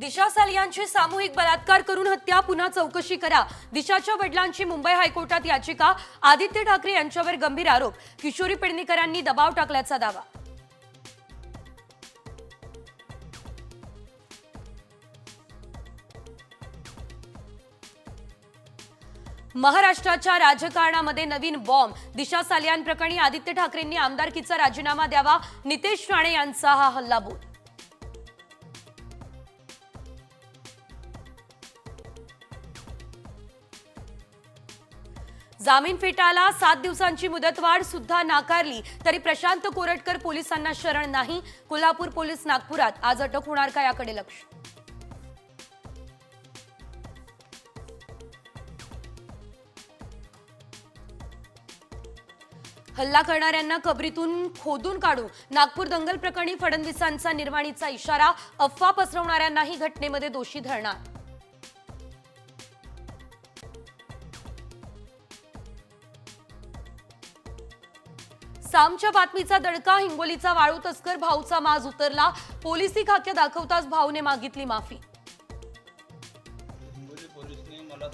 दिशा सालियांची सामूहिक बलात्कार करून हत्या. पुन्हा चौकशी करा. दिशाच्या वडिलांची मुंबई हायकोर्टात याचिका. आदित्य ठाकरे यांच्यावर गंभीर आरोप. किशोरी पेडणेकरांनी दबाव टाकल्याचा दावा. महाराष्ट्राच्या राजकारणामध्ये नवीन बॉम्ब. दिशा सालियान प्रकरणी आदित्य ठाकरेंनी आमदारकीचा राजीनामा द्यावा. नितेश राणे यांचा हा हल्लाबोल. जामीन फेटाळला सात दिवसांची मुदतवाढ सुद्धा नाकारली तरी प्रशांत कोरटकर पोलिसांना शरण नाही. कोल्हापूर पोलीस नागपुरात आज अटक होणार का याकडे लक्ष? हल्ला करणाऱ्यांना कबरीतून खोदून काढू नागपूर दंगल प्रकरणी फडणवीसांचा निर्वाणीचा इशारा अफवा पसरवणाऱ्यांनाही घटनेमध्ये दोषी धरणार. सामच्या बातमीचा दडका हिंगोलीचा वाळू तस्कर भाऊचा माज उतरला. पोलिसी खाक्या दाखवताच भाऊने मागितली माफी. हिंगोली पोलिसने मला